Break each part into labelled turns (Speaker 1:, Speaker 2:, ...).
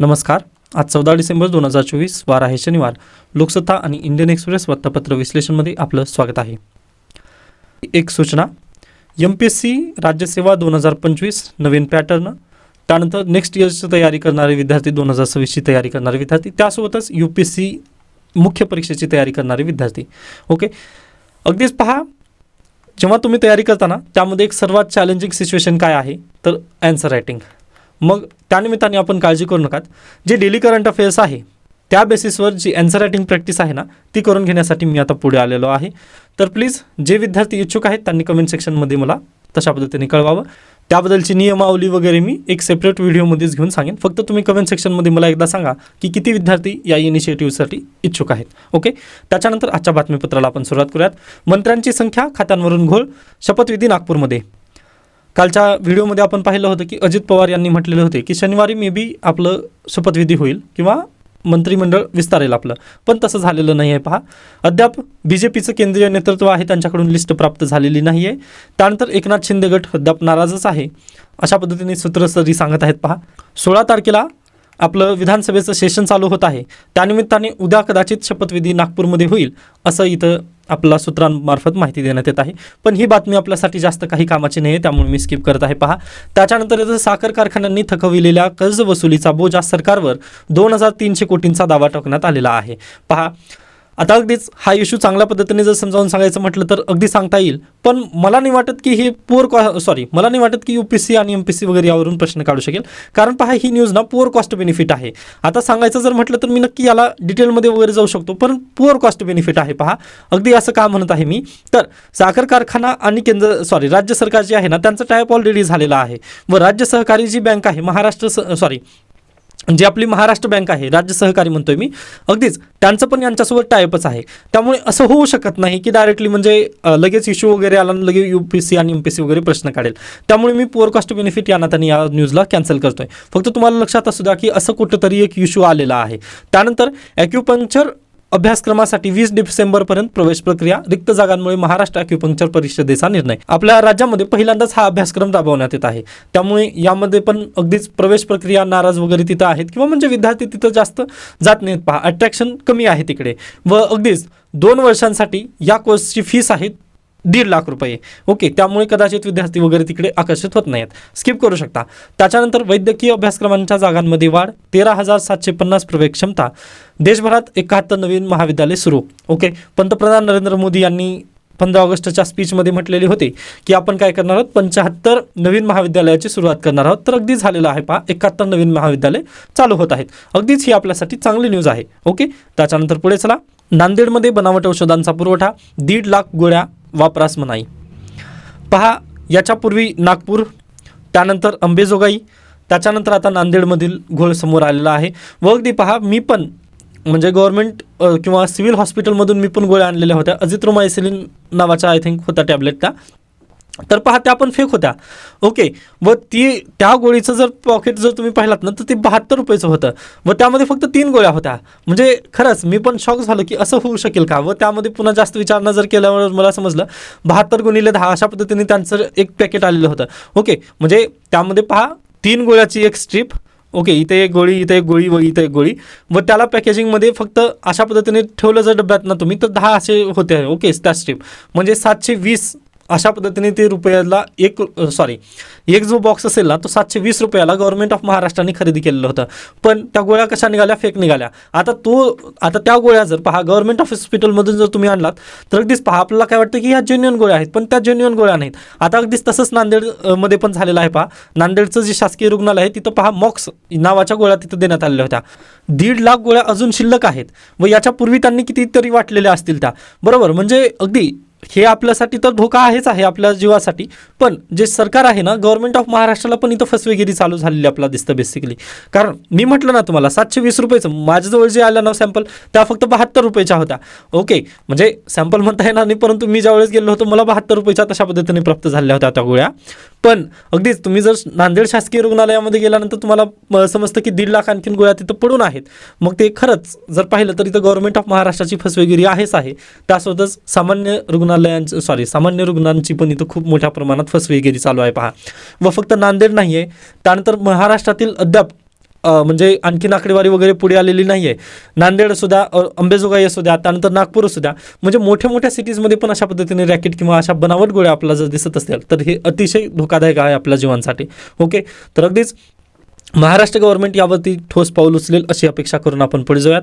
Speaker 1: नमस्कार. आज चौदा डिसेंबर दोन हजार चोवीस वार आहे शनिवार. लोकसत्ता आणि इंडियन एक्सप्रेस वृत्तपत्र विश्लेषणमध्ये आपलं स्वागत आहे. एक सूचना. एम पी एस सी राज्यसेवा दोन हजार पंचवीस नवीन पॅटर्न त्यानंतर नेक्स्ट इयरची तयारी करणारे विद्यार्थी दोन हजार सव्वीसची तयारी करणारे विद्यार्थी. त्यासोबतच यू पी एस सी मुख्य परीक्षेची तयारी करणारे विद्यार्थी. ओके अगदीच पहा. जेव्हा तुम्ही तयारी करताना त्यामध्ये एक सर्वात चॅलेंजिंग सिच्युएशन काय आहे? तर ॲन्सर रायटिंग मग त्यानिमित्ताने आपण काळजी करू नका जे डेली करंट अफेअर्स आहे त्या बेसिसवर जी ॲन्सर रायटिंग प्रॅक्टिस आहे ना ती करून घेण्यासाठी मी आता पुढे आलेलो आहे. तर प्लीज जे विद्यार्थी इच्छुक आहेत त्यांनी कमेंट सेक्शनमध्ये मला तशा पद्धतीने कळवावं. त्याबद्दलची नियमावली वगैरे मी एक सेपरेट व्हिडिओमध्येच घेऊन सांगेन. फक्त तुम्ही कमेंट सेक्शनमध्ये मला एकदा सांगा की किती विद्यार्थी या इनिशिएटिव्हसाठी इच्छुक आहेत. ओके त्याच्यानंतर आजच्या बातमीपत्राला आपण सुरुवात करूयात. मंत्र्यांची संख्या खात्यांवरून घोळ शपथविधी नागपूरमध्ये. कालच्या व्हिडिओमध्ये आपण पाहिलं होतं की अजित पवार यांनी म्हटलेले होते की शनिवारी मे बी आपलं शपथविधी होईल किंवा मंत्रिमंडळ विस्तारेल आपलं. पण तसं झालेलं नाही आहे पहा. अद्याप बी जे पीचं केंद्रीय नेतृत्व आहे त्यांच्याकडून लिस्ट प्राप्त झालेली नाही आहे. त्यानंतर एकनाथ शिंदे गट अद्याप नाराजच आहे. अशा पद्धतीने सूत्रसरी सांगत आहेत पहा. सोळा तारखेला आपलं विधानसभेचं सेशन चालू होत आहे. त्यानिमित्ताने उद्या कदाचित शपथविधी नागपूरमध्ये होईल असं इथं आपल्या सूत्रांमार्फत माहिती देण्यात येत आहे. पण ही बातमी आपल्यासाठी जास्त काही कामाची नाही आहे त्यामुळे मी स्किप करत आहे. पहा. त्याच्यानंतर येतं साखर कारखान्यांनी थकविलेल्या कर्ज वसुलीचा बोजा सरकारवर दोन हजार तीनशे कोटींचा दावा टाकण्यात आलेला आहे. पहा. आता अगदीच हा इश्यू चांगल्या पद्धतीने जर समजावून सांगायचं म्हटलं तर अगदी सांगता येईल. पण मला नाही वाटत की हे पुअर कॉ सॉरी मला नाही वाटत की यू पी सी आणि एम पी सी वगैरे यावरून प्रश्न काढू शकेल. कारण पहा ही न्यूज ना पुअर कॉस्ट बेनिफिट आहे. आता सांगायचं जर म्हटलं तर मी नक्की याला डिटेलमध्ये वगैरे जाऊ शकतो पण पुअर कॉस्ट बेनिफिट आहे पहा. अगदी असं का म्हणत आहे मी? तर साखर कारखाना आणि केंद्र सॉरी राज्य सरकार जे आहे ना त्यांचं टायप ऑलरेडी झालेलं आहे. व राज्य सहकारी जी बँक आहे महाराष्ट्र सॉरी जी आपली महाराष्ट्र बँक आहे राज्य सहकारी म्हणतोय मी अगदीच त्यांचं पण यांच्यासोबत टायपच आहे. त्यामुळे असं होऊ शकत नाही की डायरेक्टली म्हणजे लगेच इश्यू वगैरे आला आणि लगेच यू पी सी आणि एम पी सी वगैरे प्रश्न काढेल. त्यामुळे मी पुअर कॉस्ट बेनिफिट या नात्याने या न्यूजला कॅन्सल करतोय. फक्त तुम्हाला लक्षात असू द्या की असं कुठंतरी एक इश्यू आलेला आहे. त्यानंतर ॲक्युपंक्चर अभ्यासक्रमासाठी वीस डिसेंबरपर्यंत प्रवेश प्रक्रिया रिक्त जागांमुळे महाराष्ट्र अॅक्युपंक्चर परिषदेचा निर्णय. आपल्या राज्यामध्ये पहिल्यांदाच हा अभ्यासक्रम राबवण्यात येत आहे. त्यामुळे यामध्ये पण अगदीच प्रवेश प्रक्रिया नाराज वगैरे तिथं आहेत किंवा म्हणजे विद्यार्थी तिथं जास्त जात नाहीत. पहा अट्रॅक्शन कमी आहे तिकडे. व अगदीच दोन वर्षांसाठी या कोर्सची फीस आहे दीड लाख रुपये. ओके त्यामुळे कदाचित विद्यार्थी वगैरे तिकडे आकर्षित होत नाहीत. स्किप करू शकता. त्याच्यानंतर वैद्यकीय अभ्यासक्रमांच्या जागांमध्ये वाढ तेरा हजार सातशे पन्नास प्रवेश क्षमता. देशभरात एकाहत्तर नवीन महाविद्यालय सुरू. ओके पंतप्रधान नरेंद्र मोदी यांनी पंधरा ऑगस्टच्या स्पीचमध्ये म्हटलेले होते की आपण काय करणार आहोत? पंच्याहत्तर नवीन महाविद्यालयाची सुरुवात करणार आहोत. तर अगदी झालेलं आहे पहा एकाहत्तर नवीन महाविद्यालय चालू होत आहेत. अगदीच ही आपल्यासाठी चांगली न्यूज आहे. ओके त्याच्यानंतर पुढे चला. नांदेडमध्ये बनावट औषधांचा पुरवठा दीड लाख गोळ्या वापरास मनाई पहा याच्यापूर्वी नागपूर त्यानंतर अंबेजोगाई त्याच्यानंतर आता नांदेडमधील घोळ समोर आलेला आहे. व अगदी पहा मी पण म्हणजे गव्हर्नमेंट किंवा सिव्हिल हॉस्पिटलमधून मी पण गोळ्या आणलेल्या होत्या. अजित्रोमायसिलिन नावाच्या आय थिंक होत्या टॅबलेट त्या. तर पहा त्या पण फेक होत्या. ओके व ती त्या गोळीचं जर पॉकेट जर तुम्ही पाहिलात ना तर ते बहात्तर रुपयाचं होतं. व त्यामध्ये फक्त तीन गोळ्या होत्या. म्हणजे खरंच मी पण शॉक झालो की असं होऊ शकेल का? व त्यामध्ये पुन्हा जास्त विचारणा जर केल्यावर मला समजलं बहात्तर गुणिले दहा अशा पद्धतीने त्यांचं एक पॅकेट आलेलं होतं. ओके म्हणजे त्यामध्ये पहा तीन गोळ्याची एक स्ट्रीप ओके इथे एक गोळी इथे एक गोळी व इथे एक गोळी. व त्याला पॅकेजिंगमध्ये फक्त अशा पद्धतीने ठेवलं जर डब्यात ना तुम्ही तर दहा असे होते. ओके त्या स्ट्रीप म्हणजे सातशे वीस अशा पद्धतीने ते रुपयाला एक सॉरी एक जो बॉक्स असेल ना तो सातशे वीस रुपयाला गव्हर्नमेंट ऑफ महाराष्ट्राने खरेदी केलेलं होतं. पण त्या गोळ्या कशा निघाल्या? फेक निघाल्या. आता तो आता त्या गोळ्या जर पहा गव्हर्नमेंट ऑफ हॉस्पिटलमधून जर तुम्ही आणलात तर अगदीच पहा आपल्याला काय वाटतं की ह्या जेन्युअन गोळ्या आहेत पण त्या जेन्युअन गोळ्या नाहीत. आता अगदीच तसंच नांदेडमध्ये पण झालेलं आहे पहा. नांदेडचं जे शासकीय रुग्णालय आहे तिथं पहा मॉक्स नावाच्या गोळ्या तिथं देण्यात आलेल्या होत्या. दीड लाख गोळ्या अजून शिल्लक आहेत. व याच्यापूर्वी त्यांनी कितीतरी वाटलेल्या असतील त्या. बरोबर? म्हणजे अगदी हे आपल्यासाठी तर धोका आहेच आहे आपल्या जीवासाठी पण जे सरकार आहे ना गव्हर्नमेंट ऑफ महाराष्ट्राला पण इथं फसवेगिरी चालू झालेली आपल्याला दिसतं बेसिकली कारण मी म्हटलं ना तुम्हाला सातशे वीस रुपयेचं माझ्याजवळ जे आलं ना सॅम्पल त्या फक्त बहात्तर रुपयाच्या होत्या. ओके म्हणजे सॅम्पल म्हणता येणार नाही परंतु मी ज्यावेळेस गेलो होतो मला बहात्तर रुपयेच्या तशा पद्धतीने प्राप्त झाल्या होत्या त्या गोळ्या. पण अगदीच तुम्ही जर नांदेड शासकीय रुग्णालयामध्ये गेल्यानंतर तुम्हाला म, समजतं की दीड लाख आणखीन गोळ्या तिथं पडून आहेत. मग ते खरंच जर पाहिलं तर इथं गव्हर्नमेंट ऑफ महाराष्ट्राची फसवेगिरी आहेच आहे. त्यासोबतच सामान्य रुग्णालयांचं सॉरी सामान्य रुग्णांची पण इथं खूप मोठ्या प्रमाणात फसवेगिरी चालू आहे पहा. व फक्त नांदेड नाही आहे त्यानंतर महाराष्ट्रातील अद्याप म्हणजे आणखीन आकडेवारी वगैरे पुढे आलेली नाही आहे नांदेड असू द्या अंबेजोगाई असू द्या त्यानंतर नागपूर असू द्या म्हणजे मोठ्या मोठ्या सिटीजमध्ये पण अशा पद्धतीने रॅकेट किंवा अशा बनावट गोळ्या आपल्याला जर दिसत असतील तर हे अतिशय धोकादायक आहे आपल्या जीवनासाठी. ओके तर अगदीच महाराष्ट्र गव्हर्नमेंट यावरती ठोस पाऊल उचलेल अशी अपेक्षा करून आपण पुढे जाऊयात.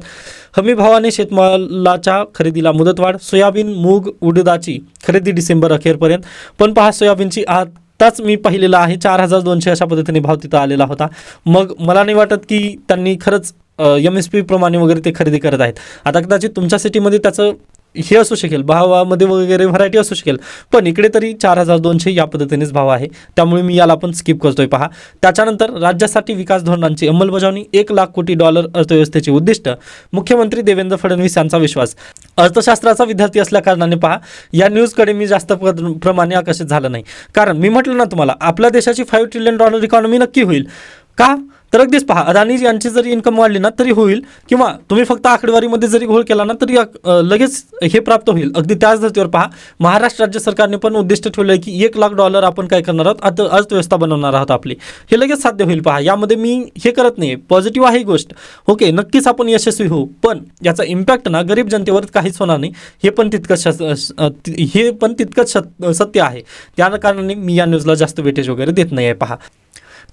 Speaker 1: हमी भावाने शेतमालाच्या खरेदीला मुदतवाढ सोयाबीन मूग उडदाची खरेदी डिसेंबर अखेरपर्यंत. पण पहा सोयाबीनची आताच मी पाहिलेला आहे चार हजार दोनशे अशा पद्धतीने भाव तिथं आलेला होता. मग मला नाही वाटत की त्यांनी खरंच एम एस पी प्रमाणे वगैरे ते खरेदी करत आहेत. आता कदाचित तुमच्या सिटीमध्ये त्याचं हे असू शकेल भावामध्ये वगैरे व्हरायटी असू शकेल पण इकडे तरी चार हजार दोनशे या पद्धतीनेच भाव आहे. त्यामुळे मी याला पण स्किप करतोय. पहा त्याच्यानंतर राज्यासाठी विकास धोरणांची अंमलबजावणी एक लाख कोटी डॉलर अर्थव्यवस्थेचे उद्दिष्ट. मुख्यमंत्री देवेंद्र फडणवीस यांचा विश्वास. अर्थशास्त्राचा विद्यार्थी असल्याकारणाने पहा या न्यूजकडे मी जास्त प्रमाणे आकर्षित झालं नाही. कारण मी म्हटलं ना तुम्हाला आपल्या देशाची फाईव्ह ट्रिलियन डॉलर इकॉनॉमी नक्की होईल. का? तर अगदीच पहा अदानी यांची जरी इन्कम वाढली ना तरी होईल. किंवा तुम्ही फक्त आकडेवारीमध्ये जरी घोळ केला ना तरी लगेच हे प्राप्त होईल. अगदी त्याच धर्तीवर पहा महाराष्ट्र राज्य सरकारने पण उद्दिष्ट ठेवलं आहे की एक लाख डॉलर आपण काय करणार आहोत? अर्थ अर्थव्यवस्था बनवणार आहोत आपली. हे लगेच साध्य होईल पहा. यामध्ये मी हे करत नाही पॉझिटिव्ह आहे ही गोष्ट. ओके नक्कीच आपण यशस्वी होऊ. पण याचा इम्पॅक्ट ना गरीब जनतेवर काहीच होणार नाही. हे पण तितकंच शस- हे पण तितकंच सत्य आहे. त्या कारणाने मी या न्यूजला जास्त वेटेज वगैरे देत नाही आहे पहा.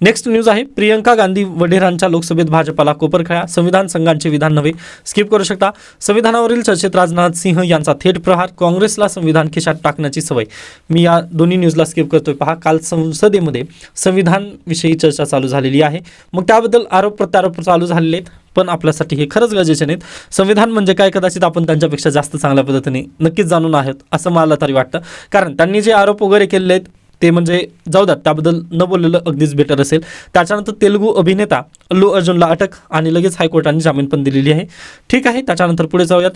Speaker 1: नेक्स्ट न्यूज आहे प्रियंका गांधी वढेरांच्या लोकसभेत भाजपाला कोपरखळ्या संविधान संघांचे विधान नव्हे स्किप करू शकता. संविधानावरील चर्चेत राजनाथ सिंह यांचा थेट प्रहार काँग्रेसला संविधान खिशात टाकण्याची सवय. मी या दोन्ही न्यूजला स्किप करतोय. पहा काल संसदेमध्ये संविधानविषयी चर्चा चालू झालेली आहे. मग त्याबद्दल आरोप प्रत्यारोप चालू झालेले आहेत पण आपल्यासाठी हे खरंच गरजेचे नाहीत. संविधान म्हणजे काय? कदाचित आपण त्यांच्यापेक्षा जास्त चांगल्या पद्धतीने नक्कीच जाणून आहोत असं मला तरी वाटतं. कारण त्यांनी जे आरोप वगैरे केलेले आहेत ते म्हणजे जाऊ द्या त्याबद्दल न बोललेलं अगदीच बेटर असेल. त्याच्यानंतर तेलुगू अभिनेता अल्लू अर्जुनला अटक आणि लगेच हायकोर्टाने जामीन पण दिलेली आहे. ठीक आहे त्याच्यानंतर पुढे जाऊयात.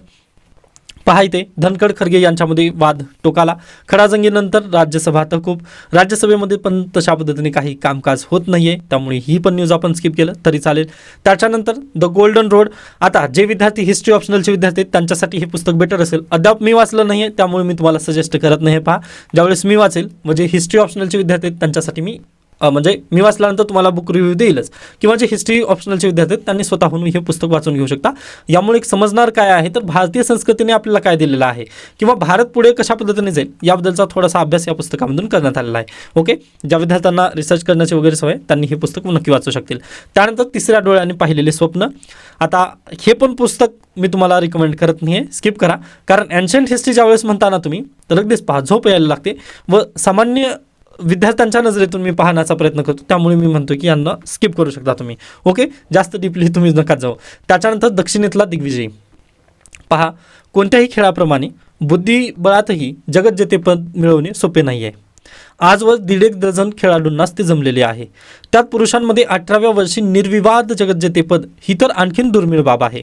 Speaker 1: पहा इथे धनखड खरगे यांच्यामध्ये वाद टोकाला. खडाजंगीनंतर राज्यसभा तहकूब राज्यसभेमध्ये पण तशा पद्धतीने काही कामकाज होत नाही आहे त्यामुळे ही पण न्यूज आपण स्किप केलं तरी चालेल. त्याच्यानंतर द गोल्डन रोड आता जे विद्यार्थी हिस्ट्री ऑप्शनलचे विद्यार्थी आहेत त्यांच्यासाठी हे पुस्तक बेटर असेल. अद्याप मी वाचलं नाही आहे त्यामुळे मी तुम्हाला सजेस्ट करत नाही पहा. ज्यावेळेस मी वाचेल म्हणजे हिस्ट्री ऑप्शनलचे विद्यार्थी आहेत त्यांच्यासाठी मी म्हणजे मी वाचल्यानंतर तुम्हाला बुक रिव्ह्यू देईलच. किंवा जे हिस्ट्री ऑप्शनलचे विद्यार्थी आहेत त्यांनी स्वतःहून हे पुस्तक वाचून घेऊ शकता. यामुळे एक समजणार काय आहे तर भारतीय संस्कृतीने आपल्याला काय दिलेलं आहे? किंवा भारत पुढे कशा पद्धतीने जाईल? याबद्दलचा थोडासा अभ्यास या पुस्तकामधून करण्यात आलेला आहे. ओके? ज्या विद्यार्थ्यांना रिसर्च करण्याची वगैरे सवय त्यांनी हे पुस्तक नक्की वाचू शकतील. त्यानंतर तिसऱ्या डोळ्याने पाहिलेले स्वप्न. आता हे पण पुस्तक मी तुम्हाला रिकमेंड करत नाही आहे स्किप करा. कारण अँशंट हिस्ट्री ज्यावेळेस म्हणताना तुम्ही तर अगदीच पहा झोप यायला लागते. व सामान्य विद्यार्थ्यांच्या नजरेतून मी पाहण्याचा प्रयत्न करतो. त्यामुळे मी म्हणतो की यांना स्किप करू शकता तुम्ही. ओके जास्त डीपली तुम्ही नका जाऊ त्याच्यानंतर दक्षिणेतला दिग्विजयी. पहा कोणत्याही खेळाप्रमाणे बुद्धिबळातही जगज्जेतेपद मिळवणे सोपे नाही आहे आजवर दीड एक डझन खेळाडूंनाच ते जमलेले आहे. त्यात पुरुषांमध्ये अठराव्या वर्षी निर्विवाद जगज्जेतेपद ही तर आणखीन दुर्मिळ बाब आहे.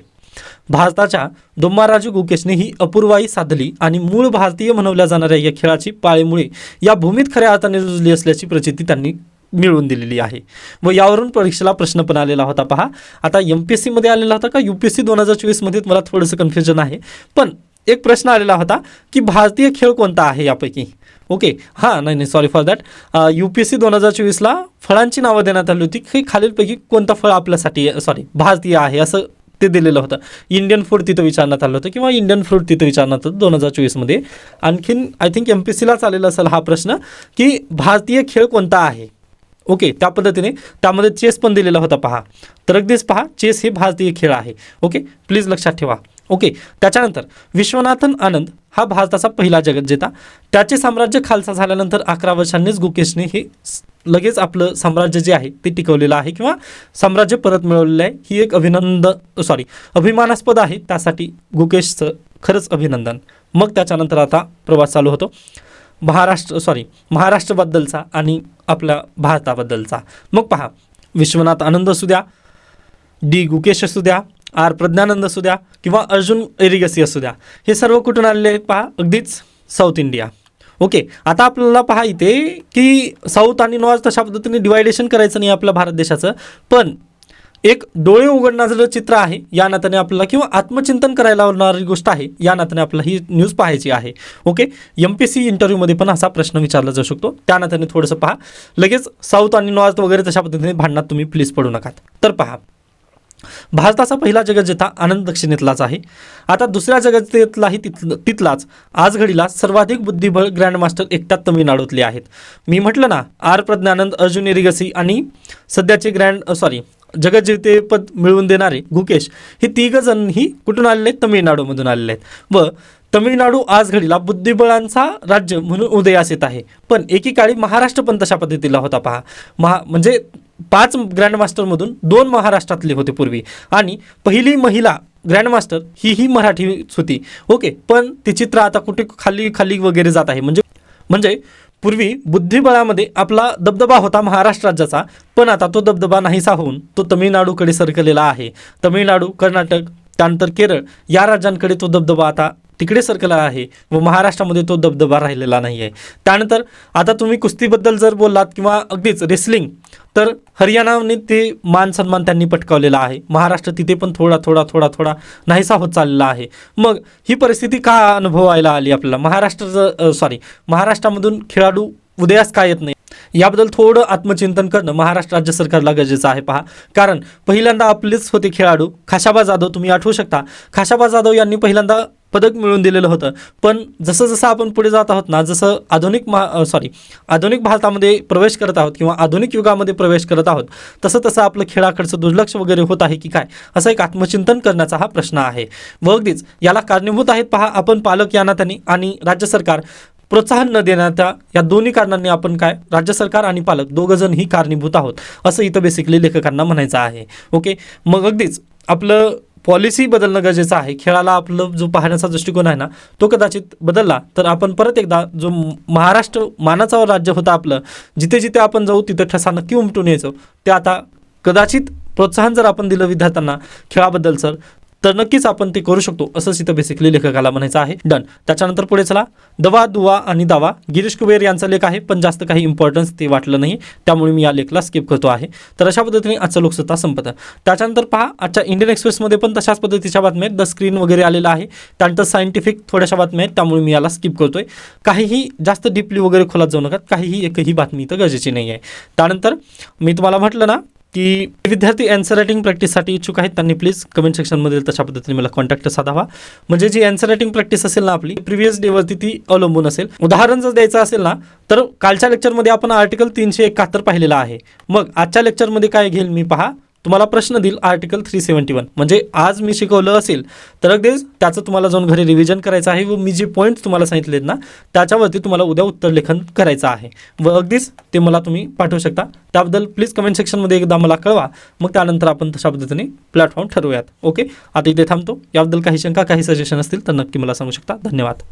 Speaker 1: भारताच्या दुम्माराजू गुकेशने ही अपूर्वाई साधली आणि मूळ भारतीय म्हणवल्या जाणाऱ्या या खेळाची पाळेमुळे या भूमीत खऱ्या अर्थाने रुजली असल्याची प्रचिती त्यांनी मिळवून दिलेली आहे. व यावरून परीक्षेला प्रश्न पण आलेला होता. पहा आता एम पी एस सीमध्ये आलेला होता का? यू पी एस सी दोन हजार चोवीसमध्ये मला थोडंसं कन्फ्युजन आहे. पण एक प्रश्न आलेला होता की भारतीय खेळ कोणता आहे यापैकी? ओके हां नाही नाही sorry for that U P S C दोन हजार चोवीसला फळांची नावं देण्यात आली होती. की खालीलपैकी कोणतं फळ आपल्यासाठी सॉरी भारतीय आहे असं ते दिलेलं होतं. इंडियन फूड तिथं विचारण्यात आलं होतं किंवा इंडियन फ्रूट तिथं विचारण्यात होतं दोन हजार चोवीसमध्ये आणखीन I think M P S सीलाच आलेला असेल हा प्रश्न की भारतीय खेळ कोणता आहे? ओके त्या पद्धतीने त्यामध्ये चेस पण दिलेला होता पहा. तर अगदीच पहा चेस हे भारतीय खेळ आहे. ओके प्लीज लक्षात ठेवा. ओके त्याच्यानंतर विश्वनाथन आनंद हा भारताचा पहिला जगज्जेता. त्याचे साम्राज्य खालसा झाल्यानंतर अकरा वर्षांनीच गुकेशने हे लगेच आपलं साम्राज्य जे आहे ते टिकवलेलं आहे किंवा साम्राज्य परत मिळवलेलं आहे. ही एक अभिनंदन सॉरी अभिमानास्पद आहे. त्यासाठी गुकेशचं खरंच अभिनंदन. मग त्याच्यानंतर आता प्रवास चालू होतो. महाराष्ट्र सॉरी महाराष्ट्राबद्दलचा आणि आपल्या भारताबद्दलचा. मग पहा विश्वनाथ आनंद असू द्या डी गुकेश असू द्या आर प्रज्ञानंद असू द्या किंवा अर्जुन एरिगसी असू द्या हे सर्व कुठून आलेले पहा? अगदीच साऊथ इंडिया ओके आता आपल्याला पहा इथे की साऊथ आणि नॉर्थ तशा पद्धतीने डिवायडेशन करायचं नाही आपल्या भारत देशाचं पण एक डोळे उघडण्याचं चित्र आहे या नात्याने आपल्याला किंवा आत्मचिंतन करायला लावणारी गोष्ट आहे या नात्याने आपल्याला ही न्यूज पाहायची आहे. ओके एम पी सी इंटरव्ह्यूमध्ये पण असा प्रश्न विचारला जाऊ शकतो. त्या नात्याने थोडंसं पहा. लगेच साऊथ आणि नॉर्थ वगैरे तशा पद्धतीने भांडणात तुम्ही प्लीज पडू नका. तर पहा भारताचा पहिला जगज्जेता आनंद दक्षिणेतलाच आहे. आता दुसऱ्या जगज्जेतलाही तिथ तिथलाच. आज घडीला सर्वाधिक बुद्धिबळ ग्रँडमास्टर एकट्यात तमिळनाडूतले आहेत. मी म्हटलं ना आर प्रज्ञानंद अर्जुन एरिगसी आणि सध्याचे ग्रँड सॉरी जगज्जेतेपद मिळवून देणारे गुकेश हे तिघजणही कुठून आलेले आहेत? तमिळनाडूमधून आलेले आहेत. व तमिळनाडू आज घडीला बुद्धिबळांचा राज्य म्हणून उदयास येत आहे. पण एकेकाळी महाराष्ट्र पण तशा पद्धतीला होता पहा. महा म्हणजे पाच ग्रँडमास्टरमधून दोन महाराष्ट्रातले होते पूर्वी. आणि पहिली महिला ग्रँडमास्टर ही ही मराठीच होती. ओके पण ती चित्र आता कुठे खाली खाली वगैरे जात आहे. म्हणजे म्हणजे पूर्वी बुद्धिबळामध्ये आपला दबदबा होता महाराष्ट्र राज्याचा पण आता तो दबदबा नाहीसा होऊन तो तमिळनाडूकडे सरकलेला आहे. तमिळनाडू कर्नाटक त्यानंतर केरळ या राज्यांकडे तो दबदबा आता तिकडे सरकला आहे व महाराष्ट्रामध्ये तो दबदबा राहिलेला नाही आहे त्यानंतर आता तुम्ही कुस्तीबद्दल जर बोललात किंवा अगदीच रेसलिंग तर हरियाणाने ते मान सन्मान त्यांनी पटकावलेला आहे. महाराष्ट्र तिथे पण थोडा थोडा थोडा थोडा नाहीसा होत चाललेला आहे. मग ही परिस्थिती का अनुभवायला आली आपल्याला? महाराष्ट्र सॉरी महाराष्ट्रामधून खेळाडू उदयास का येत नाही? याबद्दल थोडं आत्मचिंतन करणं महाराष्ट्र राज्य सरकारला गरजेचं आहे पहा. कारण पहिल्यांदा आपलेच होते खेळाडू. खाशाबा जाधव तुम्ही आठवू शकता. खाशाबा जाधव यांनी पहिल्यांदा पदक मिळवून दिलेलं होतं. पण जसं जसं आपण पुढे जात आहोत ना जसं आधुनिक महा सॉरी आधुनिक भारतामध्ये प्रवेश करत आहोत किंवा आधुनिक युगामध्ये प्रवेश करत आहोत तसं तसं आपलं खेळाकडचं दुर्लक्ष वगैरे होत आहे की काय असं एक आत्मचिंतन करण्याचा हा प्रश्न आहे. व अगदीच याला कारणीभूत आहेत पहा आपण पालक या त्यांनी आणि राज्य सरकार प्रोत्साहन न देण्याच्या या दोन्ही कारणांनी आपण काय राज्य सरकार आणि पालक दोघं जण ही कारणीभूत आहोत असं इथं बेसिकली लेखकांना म्हणायचं आहे. ओके मग अगदीच आपलं पॉलिसी बदलणं गरजेचं आहे. खेळाला आपलं जो पाहण्याचा दृष्टिकोन आहे ना तो कदाचित बदलला तर आपण परत एकदा जो महाराष्ट्र मानाचा राज्य होतं आपलं जिथे जिथे आपण जाऊ तिथे ठसा नक्की उमटून यायचो. ते आता कदाचित प्रोत्साहन जर आपण दिलं विद्यार्थ्यांना खेळाबद्दल सर तर नक्कीच आपण ते करू शकतो असंच इथं बेसिकली लेखकाला म्हणायचं आहे. डन त्याच्यानंतर पुढे चला. दवा दुवा आणि दावा. गिरीश कुबेर यांचा लेख आहे पण जास्त काही इम्पॉर्टन्स ते वाटलं नाही. त्यामुळे मी या लेखला स्किप करतो आहे. तर अशा पद्धतीने आजचा लोकसत्ता संपत. त्याच्यानंतर पहा आजच्या इंडियन एक्सप्रेसमध्ये पण तशाच पद्धतीच्या बातम्या आहेत. द स्क्रीन वगैरे आलेला आहे. त्यानंतर सायंटिफिक थोड्याशा बातम्या आहेत. त्यामुळे मी याला स्किप करतोय. काहीही जास्त डीपली वगैरे खोलात जाऊ नका. काहीही एकही बातमी इथं गरजेची नाही आहे त्यानंतर मी तुम्हाला म्हटलं ना की विद्यार्थी अँसर रायटिंग प्रॅक्टिससाठी इच्छुक आहेत त्यांनी प्लीज कमेंट सेक्शनमध्ये तशा पद्धतीने मला कॉन्टॅक्ट साधावा. म्हणजे जी अँसर रायटिंग प्रॅक्टिस असेल ना आपली प्रिव्हियस डेवरती ती अवलंबून असेल. उदाहरण जर द्यायचं असेल ना तर कालच्या लेक्चरमध्ये आपण आर्टिकल तीनशे एकाहत्तर पाहिलेला आहे. मग आजच्या लेक्चरमध्ये काय घेईल मी पहा. तुम्हाला प्रश्न देईल आर्टिकल थ्री सेवन्टी वन. म्हणजे आज मी शिकवलं असेल तर अगदीच त्याचं तुम्हाला जाऊन घरी रिव्हिजन करायचं आहे व मी जे पॉईंट्स तुम्हाला सांगितलेत ना त्याच्यावरती तुम्हाला उद्या उत्तर लेखन करायचं आहे. व अगदीच ते मला तुम्ही पाठवू शकता. त्याबद्दल प्लीज कमेंट सेक्शनमध्ये एकदा मला कळवा. मग त्यानंतर आपण तशा पद्धतीने प्लॅटफॉर्म ठरवूयात. ओके आता इथे थांबतो. याबद्दल काही शंका काही सजेशन असतील तर नक्की मला सांगू शकता. धन्यवाद.